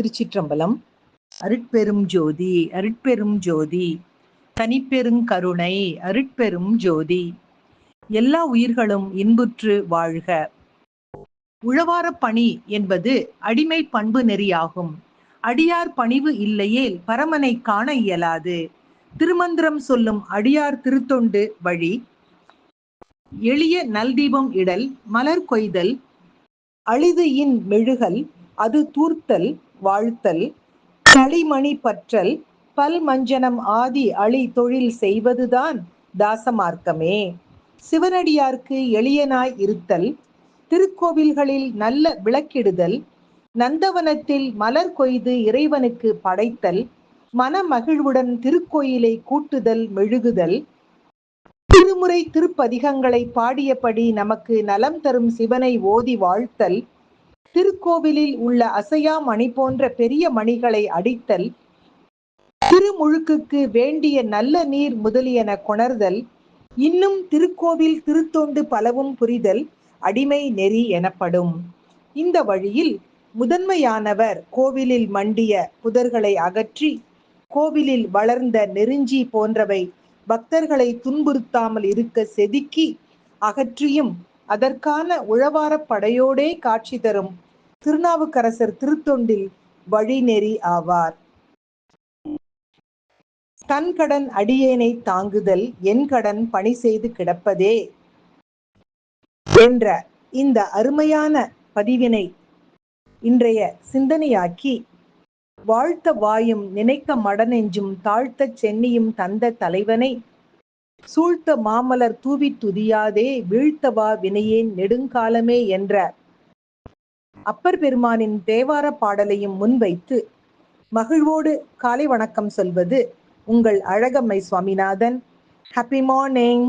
திருச்சிற்றம்பலம். அருட்பெரும் ஜோதி அருட்பெரும் ஜோதி. தனிப்பெரும் கருணை அருட்பெரும் ஜோதி. எல்லா உயிர்களும் இன்புற்று வாழ்க. உழவார பணி என்பது அடிமை பண்பு நெறியாகும். அடியார் பணிவு இல்லையேல் பரமனை காண இயலாது. திருமந்திரம் சொல்லும் அடியார் திருத்தொண்டு வழி. எளிய நல்தீபம் இடல் மலர் கொய்தல். அழிது இன் மெழுகல் அது தூர்த்தல். வாழ்த்தல் களிமணி பற்றல் பல்மஞ்சனம் ஆதி அழி தொழில் செய்வதுதான் தாசமார்க்கமே. சிவனடியார்க்கு எளியனாய் இருத்தல் திருக்கோவில்களில் நல்ல விளக்கிடுதல் நந்தவனத்தில் மலர் கொய்து இறைவனுக்கு படைத்தல் மனமகிழ்வுடன் திருக்கோயிலை கூட்டுதல் மெழுகுதல். திருமுறை திருப்பதிகங்களை பாடியபடி நமக்கு நலம் தரும் சிவனை ஓதி வாழ்த்தல் திருக்கோவிலில் உள்ள அசையா மணி போன்ற பெரிய மணிகளை அடித்தல் திருமுழுக்குக்கு வேண்டிய நல்ல நீர் முதலியன கொணர்தல் இன்னும் திருக்கோவில் திருத்தொண்டு பலவும் புரிதல் அடிமை நெறி எனப்படும். இந்த வழியில் முதன்மையானவர் கோவிலில் மண்டிய புதர்களை அகற்றி கோவிலில் வளர்ந்த நெருஞ்சி போன்றவை பக்தர்களை துன்புறுத்தாமல் இருக்க செதுக்கி அகற்றியும் அதற்கான உழவார படையோடே காட்சி தரும் திருநாவுக்கரசர் திருத்தொண்டில் வழிநெறி ஆவார். தன் கடன் அடியேனை தாங்குதல் என் கடன் பணி செய்து கிடப்பதே என்ற இந்த அருமையான பதிவினை இன்றைய சிந்தனையாக்கி வாழ்த்த வாயும் நினைக்க மடனெஞ்சும் தாழ்த்த சென்னியும் தந்த தலைவனை சூழ்த்த மாமலர் தூவி துதியாதே வீழ்த்தவா வினையேன் நெடுங்காலமே என்ற அப்பர் பெருமானின் தேவார பாடலையும் முன்வைத்து மகிழ்வோடு காலை வணக்கம் சொல்வது உங்கள் அழகம்மை சுவாமிநாதன். Happy morning